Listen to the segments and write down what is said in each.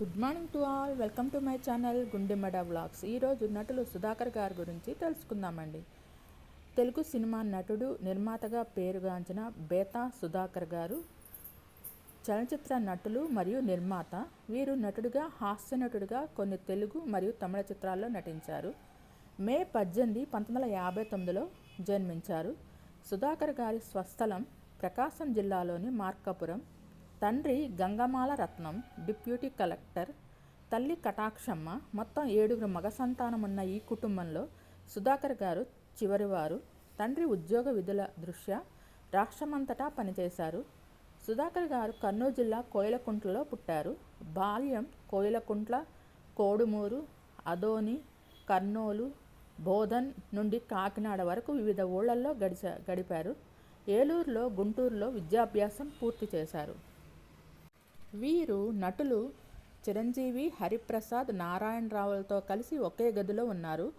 Good morning to all welcome to my channel Gundemada vlogs ఈరోజు నటులు సుధాకర్ గారి గురించి తెలుసుకుందామండి. తెలుగు సినిమా నటుడు నిర్మాతగా పేరుగాంచిన బేతా సుధాకర్ గారు చలనచిత్ర నటులు మరియు నిర్మాత. వీరు నటుడిగా హాస్య నటుడిగా కొన్ని తెలుగు మరియు తమిళ చిత్రాల్లో నటించారు. మే పద్దెనిమిది పంతొమ్మిది వందల యాభై తొమ్మిదిలో జన్మించారు. సుధాకర్ గారి స్వస్థలం ప్రకాశం జిల్లాలోని మార్కాపురం. తండ్రి గంగమాల రత్నం డిప్యూటీ కలెక్టర్ తల్లి కటాక్షమ్మ మొత్తం ఏడుగురు మగ సంతానం ఉన్న ఈ కుటుంబంలో సుధాకర్ గారు చివరివారు. తండ్రి ఉద్యోగ విధుల దృష్ట్యా రాష్ట్రమంతటా పనిచేశారు. సుధాకర్ గారు కర్నూలు జిల్లా కోయలకుంట్లలో పుట్టారు. బాల్యం కోయిలకుంట్ల కోడుమూరు అదోని కర్నూలు బోధన్ నుండి కాకినాడ వరకు వివిధ ఊళ్ళల్లో గడిచ గడిపారు. ఏలూరులో గుంటూరులో విద్యాభ్యాసం పూర్తి చేశారు. వీరు నటులు చిరంజీవి హరిప్రసాద్ నారాయణరావులతో కలిసి ఒకే గదిలో ఉన్నారు.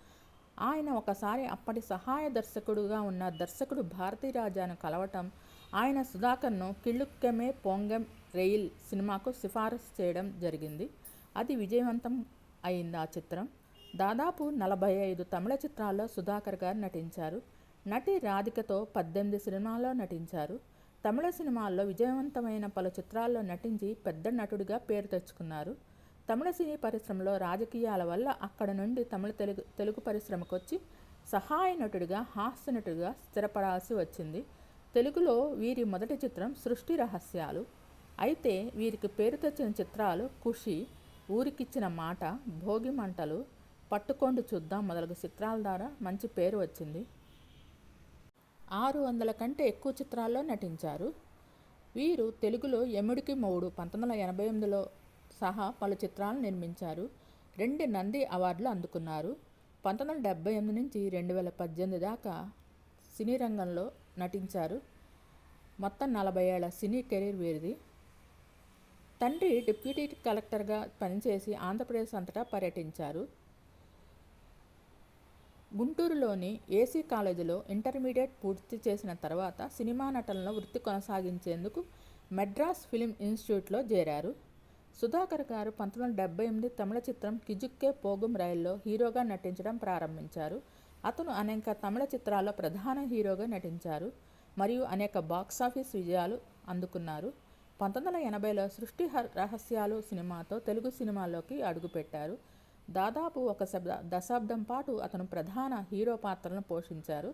ఆయన ఒకసారి అప్పటి సహాయ దర్శకుడుగా ఉన్న దర్శకుడు భారతీరాజాను కలవటం ఆయన సుధాకర్ను కిళ్ళుక్కెమే పొంగెం రెయిల్ సినిమాకు సిఫారసు చేయడం జరిగింది. అది విజయవంతం అయింది ఆ చిత్రం. దాదాపు నలభై ఐదు తమిళ చిత్రాల్లో సుధాకర్ గారు నటించారు. నటి రాధికతో పద్దెనిమిది సినిమాల్లో నటించారు. తమిళ సినిమాల్లో విజయవంతమైన పలు చిత్రాల్లో నటించి పెద్ద నటుడిగా పేరు తెచ్చుకున్నారు. తమిళ సినీ పరిశ్రమలో రాజకీయాల వల్ల అక్కడ నుండి తమిళ తెలుగు తెలుగు పరిశ్రమకు వచ్చి సహాయ నటుడిగా హాస్య నటుడిగా స్థిరపడాల్సి వచ్చింది. తెలుగులో వీరి మొదటి చిత్రం సృష్టి రహస్యాలు. అయితే వీరికి పేరు తెచ్చిన చిత్రాలు ఖుషి ఊరికిచ్చిన మాట భోగి మంటలు పట్టుకోండి చూద్దాం మొదలగు చిత్రాల ద్వారా మంచి పేరు వచ్చింది. ఆరు వందల కంటే ఎక్కువ చిత్రాల్లో నటించారు. వీరు తెలుగులో యముడికి మౌడు పంతొమ్మిది వందల ఎనభై ఎనిమిదిలో సహా పలు చిత్రాలను నిర్మించారు. రెండు నంది అవార్డులు అందుకున్నారు. పంతొమ్మిది వందల డెబ్బై ఎనిమిది నుంచి రెండు వేల పద్దెనిమిది దాకా సినీ రంగంలో నటించారు. మొత్తం నలభై ఏళ్ళ సినీ కెరీర్ వీరిది. తండ్రి డిప్యూటీ కలెక్టర్గా పనిచేసి ఆంధ్రప్రదేశ్ అంతటా పర్యటించారు. గుంటూరులోని ఏసీ కాలేజీలో ఇంటర్మీడియట్ పూర్తి చేసిన తర్వాత సినిమా నటనలో వృత్తి కొనసాగించేందుకు మెడ్రాస్ ఫిలిం ఇన్స్టిట్యూట్లో చేరారు. సుధాకర్ గారు పంతొమ్మిది వందల డెబ్బై ఎనిమిది తమిళ చిత్రం కిజుక్కే పోగుం రైల్లో హీరోగా నటించడం ప్రారంభించారు. అతను అనేక తమిళ చిత్రాల్లో ప్రధాన హీరోగా నటించారు మరియు అనేక బాక్సాఫీస్ విజయాలు అందుకున్నారు. పంతొమ్మిది వందల ఎనభైలో సృష్టి రహస్యాలు సినిమాతో తెలుగు సినిమాల్లోకి అడుగుపెట్టారు. దాదాపు ఒక శబ్ద దశాబ్దం పాటు అతను ప్రధాన హీరో పాత్రలను పోషించారు.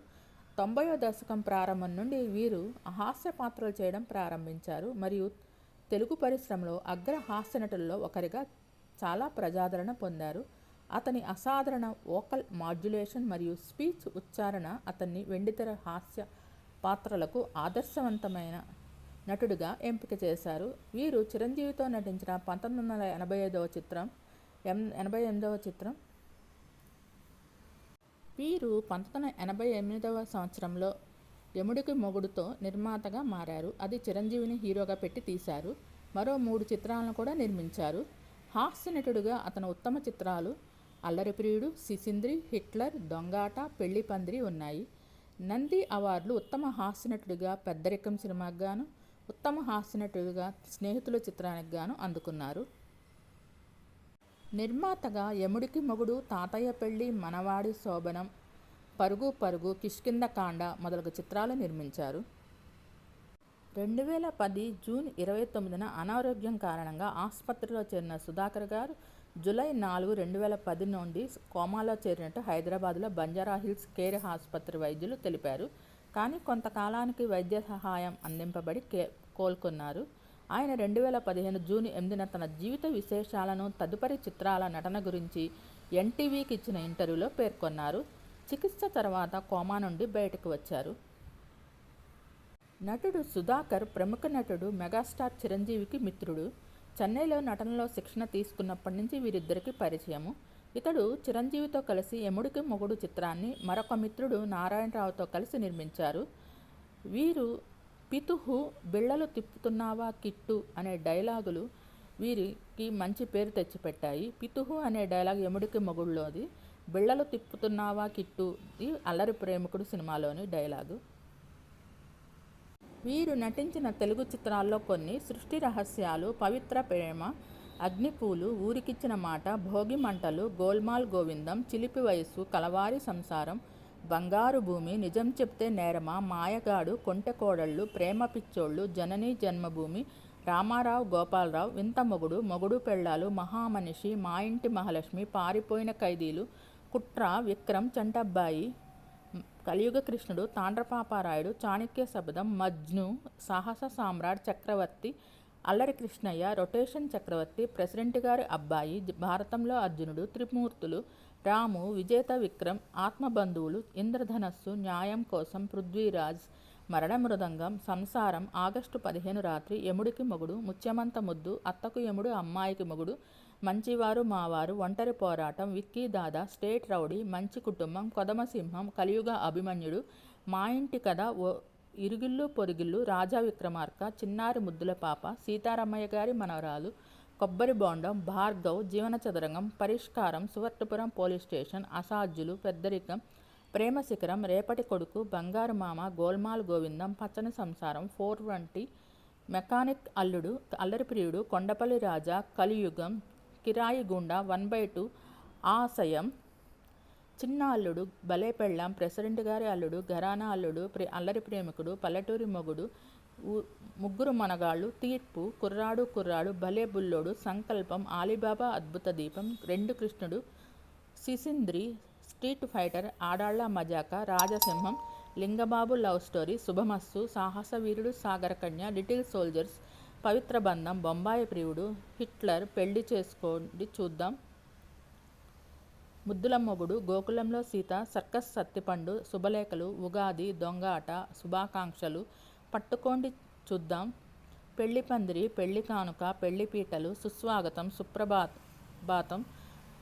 తొంభైవ దశకం ప్రారంభం నుండి వీరు హాస్య పాత్రలు చేయడం ప్రారంభించారు. మరియు తెలుగు పరిశ్రమలో అగ్ర హాస్య నటుల్లో ఒకరిగా చాలా ప్రజాదరణ పొందారు. అతని అసాధారణ వోకల్ మాడ్యులేషన్ మరియు స్పీచ్ ఉచ్చారణ అతన్ని వెండితెర హాస్య పాత్రలకు ఆదర్శవంతమైన నటుడిగా ఎంపిక చేశారు. వీరు చిరంజీవితో నటించిన పంతొమ్మిది వందల ఎనభై ఐదవ చిత్రం ఎం ఎనభై ఎనిమిదవ చిత్రం. వీరు పంతొమ్మిది వందల ఎనభై ఎనిమిదవ సంవత్సరంలో యముడికి మొగుడుతో నిర్మాతగా మారారు. అది చిరంజీవిని హీరోగా పెట్టి తీశారు. మరో మూడు చిత్రాలను కూడా నిర్మించారు. హాస్య నటుడుగా అతను ఉత్తమ చిత్రాలు అల్లరిప్రియుడు సిసింద్రి హిట్లర్ దొంగాట పెళ్ళి పందిరి ఉన్నాయి. నంది అవార్డులు ఉత్తమ హాస్యనటుడిగా పెద్దరికం సినిమాకు గాను ఉత్తమ హాస్యనటుడిగా స్నేహితుల చిత్రానికి గాను అందుకున్నారు. నిర్మాతగా యముడికి మొగుడు తాతయ్య పెళ్ళి మనవాడి శోభనం. పరుగు పరుగు కిష్కింద కాండ మొదలగు చిత్రాలు నిర్మించారు. రెండు వేల పది జూన్ ఇరవై తొమ్మిదిన అనారోగ్యం కారణంగా ఆసుపత్రిలో చేరిన సుధాకర్ గారు జూలై నాలుగు రెండు వేల పది నుండి కోమాలో చేరినట్టు హైదరాబాద్లో బంజారా హిల్స్ కేర్ ఆసుపత్రి వైద్యులు తెలిపారు. కానీ కొంతకాలానికి వైద్య సహాయం అందింపబడి కే కోలుకున్నారు. ఆయన రెండు వేల పదిహేను జూన్ ఎనిమిదిన తన జీవిత విశేషాలను తదుపరి చిత్రాల నటన గురించి ఎన్టీవీకి ఇచ్చిన ఇంటర్వ్యూలో పేర్కొన్నారు. చికిత్స తర్వాత కోమా నుండి బయటకు వచ్చారు. నటుడు సుధాకర్ ప్రముఖ నటుడు మెగాస్టార్ చిరంజీవికి మిత్రుడు. చెన్నైలో నటనలో శిక్షణ తీసుకున్నప్పటి నుంచి వీరిద్దరికి పరిచయము. ఇతడు చిరంజీవితో కలిసి యముడికి మొగుడు చిత్రాన్ని మరొక మిత్రుడు నారాయణరావుతో కలిసి నిర్మించారు. వీరు పితుహు బిళ్ళలు తిప్పుతున్నావా కిట్టు అనే డైలాగులు వీరికి మంచి పేరు తెచ్చిపెట్టాయి. పితుహు అనే డైలాగ్ యముడికి మొగుళ్ళోది బిళ్ళలు తిప్పుతున్నావా కిట్టు ఇది అల్లరి ప్రేమికుడు సినిమాలోని డైలాగు. వీరు నటించిన తెలుగు చిత్రాల్లో కొన్ని సృష్టి రహస్యాలు పవిత్ర ప్రేమ అగ్నిపూలు ఊరికిచ్చిన మాట భోగి మంటలు గోల్మాల్ గోవిందం చిలిపి వయస్సు కలవారి సంసారం బంగారు భూమి నిజం చెప్తే నేరమా? మాయగాడు కొంటె కోడళ్ళు ప్రేమ పిచ్చోళ్ళు జననీ జన్మభూమి రామారావు గోపాలరావు వింత మొగుడు మొగుడు పెళ్ళాలు మహామనిషి మా ఇంటి మహాలక్ష్మి పారిపోయిన ఖైదీలు కుట్ర విక్రమ్ చంటబ్బాయి కలియుగ కృష్ణుడు తాండ్రపాపారాయుడు చాణక్య శబదం మజ్ను సాహస సామ్రాట్ చక్రవర్తి అల్లరి కృష్ణయ్య రొటేషన్ చక్రవర్తి ప్రెసిడెంట్ గారి అబ్బాయి భారతంలో అర్జునుడు త్రిమూర్తులు రాము విజేత విక్రమ్ ఆత్మబంధువులు ఇంద్రధనస్సు న్యాయం కోసం పృథ్వీరాజ్ మరణ మృదంగం సంసారం ఆగస్టు పదిహేను రాత్రి యముడికి మొగుడు ముత్యమంత ముద్దు అత్తకు యముడు అమ్మాయికి మొగుడు మంచివారు మావారు ఒంటరి పోరాటం విక్కీ దాదా స్టేట్ రౌడీ మంచి కుటుంబం కొదమసింహం కలియుగ అభిమన్యుడు మా ఇంటి కథ ఓ ఇరుగిల్లు పొరుగిల్లు రాజా విక్రమార్క చిన్నారి ముద్దుల పాప సీతారామయ్య గారి మనవరాలు కొబ్బరి బోండం భార్గవ్ జీవన చదరంగం పరిష్కారం సువర్ణపురం పోలీస్ స్టేషన్ అసాధ్యులు పెద్దరికం ప్రేమ శిఖరం రేపటి కొడుకు బంగారు మామ గోల్మాల్ గోవిందం పచ్చని సంసారం ఫోర్ వంటి మెకానిక్ అల్లుడు అల్లరి ప్రియుడు కొండపల్లి రాజా కలియుగం కిరాయి గుండా వన్ బై టూ ఆశయం చిన్న అల్లుడు భలే పెళ్ళాం ప్రెసిడెంట్ గారి అల్లుడు ఘరానా అల్లుడు ప్రే అల్లరి ప్రేమికుడు పల్లెటూరి మొగుడు ముగ్గురు మనగాళ్ళు తీర్పు కుర్రాడు కుర్రాడు భలే బుల్లోడు సంకల్పం ఆలీబాబా అద్భుత దీపం రెండు Krishnudu Sisindri Street Fighter Aadalla Majaka Rajasimham Lingababu Love Story Subhamastu Sahasa Veerudu Sagarakanya little soldiers పవిత్ర బంధం బొంబాయి ప్రియుడు హిట్లర్ పెళ్ళి చేసుకోండి చూద్దాం. ముద్దుల మొగుడు గోకులంలో సీత సర్కస్ సత్తిపండు శుభలేఖలు ఉగాది దొంగాట శుభాకాంక్షలు. పట్టుకోండి చూద్దాం. పెళ్ళి పందిరి పెళ్ళి కానుక పెళ్ళి పీటలు సుస్వాగతం సుప్రభాతం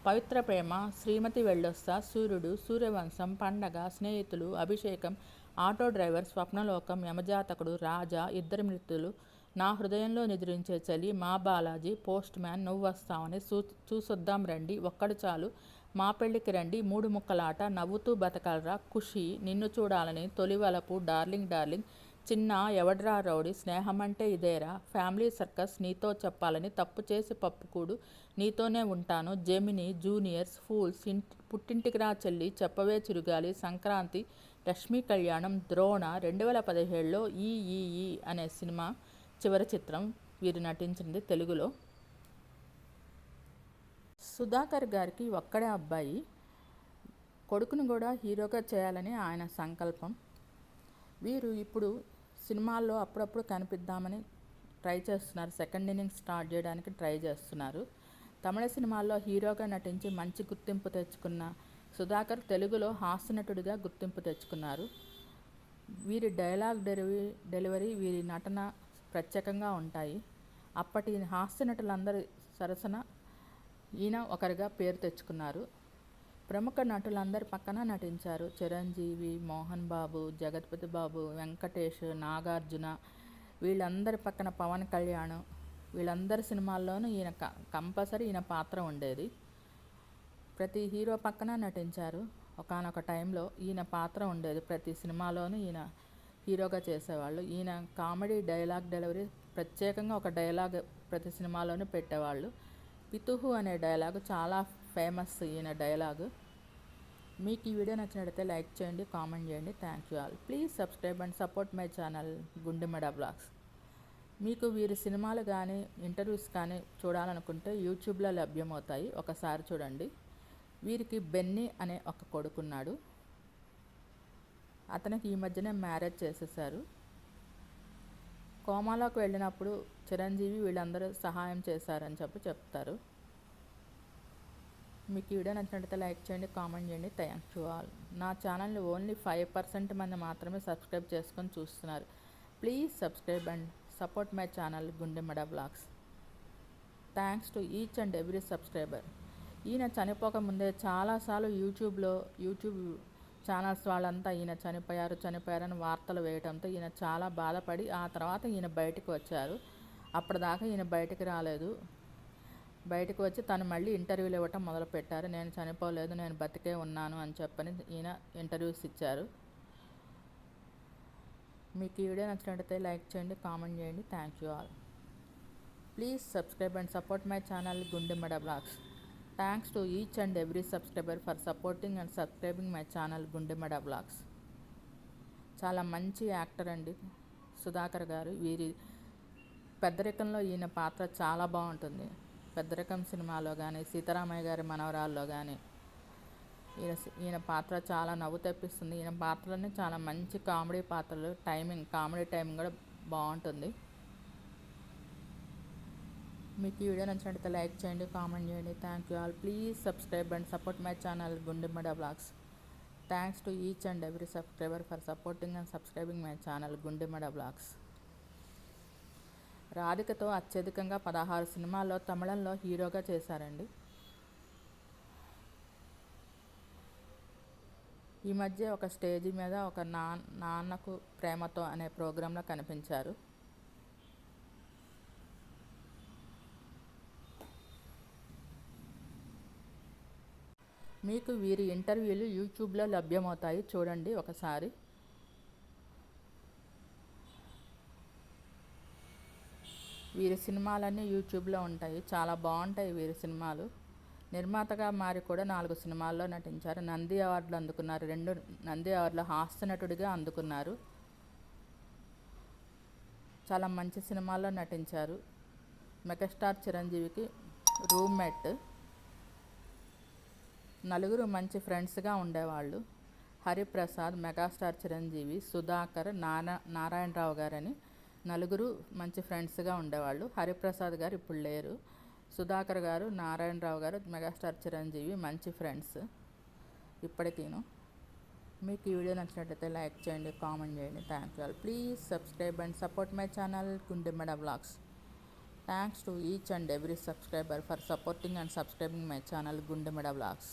పవిత్ర ప్రేమ శ్రీమతి వెళ్ళొస్తా సూర్యుడు సూర్యవంశం పండగ స్నేహితులు అభిషేకం ఆటో డ్రైవర్ స్వప్నలోకం యమజాతకుడు రాజా ఇద్దరి మృతులు. నా హృదయంలో నిద్రించే చలి మా బాలాజీ పోస్ట్ మ్యాన్ నువ్వు వస్తావని చూ చూసొద్దాం రండి ఒక్కడు చాలు. మా పెళ్ళికి రండి మూడు ముక్కలాట నవ్వుతూ బతకాలరా. ఖుషి నిన్ను చూడాలని తొలివలపు డార్లింగ్ డార్లింగ్. చిన్న ఎవడ్రా రౌడీ స్నేహమంటే ఇదేరా. ఫ్యామిలీ సర్కస్ నీతో చెప్పాలని తప్పు చేసి పప్పుకూడు నీతోనే ఉంటాను జెమిని జూనియర్స్ ఫూల్స్. ఇంటి పుట్టింటికి రా చెల్లి చెప్పవే చిరుగాలి. సంక్రాంతి లక్ష్మీ కళ్యాణం ద్రోణ రెండు వేల పదిహేడులో ఈఈఈ అనే సినిమా చివరి చిత్రం వీరు నటించింది తెలుగులో. సుధాకర్ గారికి ఒక్కడే అబ్బాయి. కొడుకును కూడా హీరోగా చేయాలని ఆయన సంకల్పం. వీరు ఇప్పుడు సినిమాల్లో అప్పుడప్పుడు కనిపిద్దామని ట్రై చేస్తున్నారు. సెకండ్ ఇన్నింగ్స్ స్టార్ట్ చేయడానికి ట్రై చేస్తున్నారు. తమిళ సినిమాల్లో హీరోగా నటించి మంచి గుర్తింపు తెచ్చుకున్న సుధాకర్ తెలుగులో హాస్యనటుడిగా గుర్తింపు తెచ్చుకున్నారు. వీరి డైలాగ్ డెలివరీ డెలివరీ వీరి నటన ప్రత్యేకంగా ఉంటాయి. అప్పటి హాస్య నటులందరి సరసన ఈయన ఒకరిగా పేరు తెచ్చుకున్నారు. ప్రముఖ నటులందరి పక్కన నటించారు. చిరంజీవి మోహన్ బాబు జగత్పతి బాబు వెంకటేష్ నాగార్జున. వీళ్ళందరి పక్కన పవన్ కళ్యాణ్. వీళ్ళందరి సినిమాల్లోనూ ఈయన కంపల్సరీ ఈయన పాత్ర ఉండేది. ప్రతి హీరో పక్కన నటించారు. ఒకనొక టైంలో ఈయన పాత్ర ఉండేది. ప్రతి సినిమాలోనూ ఈయన హీరోగా చేసేవాళ్ళు. ఈయన కామెడీ డైలాగ్ డెలివరీ ప్రత్యేకంగా ఒక డైలాగ్ ప్రతి సినిమాలోనూ పెట్టేవాళ్ళు. పితుహు అనే డైలాగ్ చాలా ఫేమస్ ఈయన డైలాగ్. మీకు ఈ వీడియో నచ్చినట్లయితే లైక్ చేయండి కామెంట్ చేయండి. Thank you all please subscribe and support my channel Gundemeda blogs మీకు వీరి సినిమాలు కానీ ఇంటర్వ్యూస్ కానీ చూడాలనుకుంటే యూట్యూబ్లో లభ్యమవుతాయి. ఒకసారి చూడండి. వీరికి బెన్నీ అనే ఒక కొడుకున్నాడు. అతనికి ఈ మధ్యనే మ్యారేజ్ చేసేసారు. కోమాలోకి వెళ్ళినప్పుడు చిరంజీవి వీళ్ళందరూ సహాయం చేశారని చెప్పి చెప్తారు. మీకు వీడియో నచ్చినట్లయితే లైక్ చేయండి కామెంట్ చేయండి. Thank you all. నా ఛానల్ని ఓన్లీ ఫైవ్ పర్సెంట్ మంది మాత్రమే సబ్స్క్రైబ్ చేసుకొని చూస్తున్నారు. Please subscribe and support my channel Gundemada blogs. Thanks to each and every subscriber. ఈయన చనిపోక ముందే చాలాసార్లు యూట్యూబ్లో యూట్యూబ్ ఛానల్స్ వాళ్ళంతా ఈయన చనిపోయారు చనిపోయారని వార్తలు వేయడంతో ఈయన చాలా బాధపడి ఆ తర్వాత ఈయన బయటకు వచ్చారు. అప్పటిదాకా ఈయన బయటకు రాలేదు. బయటకు వచ్చి తను మళ్ళీ ఇంటర్వ్యూలు ఇవ్వటం మొదలుపెట్టారు. నేను చనిపోలేదు నేను బతికే ఉన్నాను అని చెప్పని ఈయన ఇంటర్వ్యూస్ ఇచ్చారు. మీకు ఈ వీడియో నచ్చినట్టయితే లైక్ చేయండి కామెంట్ చేయండి. Thank you all. Please subscribe and support my channel Gundemada blogs thanks to each and every subscriber for supporting and subscribing my channel Gundemada blogs చాలా మంచి యాక్టర్ అండి. సుధాకర్ గారు. వీరి పెద్దరికంలో ఈయన పాత్ర చాలా బాగుంటుంది. పెద్దరికం సినిమాలో కానీ సీతారామయ్య గారి మనవరాల్లో కానీ ఈయన ఈయన పాత్ర చాలా నవ్వు తెప్పిస్తుంది. ఈయన పాత్రలన్నీ చాలా మంచి కామెడీ పాత్రలు టైమింగ్ కామెడీ టైమింగ్ కూడా బాగుంటుంది. మీకు ఈ వీడియో నచ్చినట్లయితే లైక్ చేయండి కామెంట్ చేయండి. Thank you all please subscribe and support my channel Gundemmada blogs thanks to each and every subscriber for supporting and subscribing my channel Gundemmada blogs రాధికతో అత్యధికంగా పదహారు సినిమాల్లో తమిళంలో హీరోగా చేశారండి. ఈ మధ్య ఒక స్టేజ్ మీద ఒక నా నాన్నకు ప్రేమతో అనే ప్రోగ్రాంలో కనిపించారు. మీకు వీరి ఇంటర్వ్యూలు యూట్యూబ్లో లభ్యమవుతాయి. చూడండి ఒకసారి. వీరి సినిమాలన్నీ యూట్యూబ్లో ఉంటాయి. చాలా బాగుంటాయి వీరి సినిమాలు. నిర్మాతగా మారి కూడా నాలుగు సినిమాల్లో నటించారు. నంది అవార్డులు అందుకున్నారు. రెండు నంది అవార్డులు హాస్య నటుడిగా అందుకున్నారు. చాలా మంచి సినిమాల్లో నటించారు. మెగాస్టార్ చిరంజీవికి రూమ్మేట్. నలుగురు మంచి ఫ్రెండ్స్గా ఉండేవాళ్ళు. హరిప్రసాద్ మెగాస్టార్ చిరంజీవి సుధాకర్ నారా నారాయణరావు గారని నలుగురు మంచి ఫ్రెండ్స్గా ఉండేవాళ్ళు. హరిప్రసాద్ గారు ఇప్పుడు లేరు. సుధాకర్ గారు నారాయణరావు గారు మెగాస్టార్ చిరంజీవి మంచి ఫ్రెండ్స్. ఇప్పటికీను మీకు ఈ వీడియో నచ్చినట్లయితే లైక్ చేయండి కామెంట్ చేయండి. Thank you please subscribe and support my channel Gundemeda blogs. Thanks to each and every subscriber for supporting and subscribing my channel Gundemeda blogs.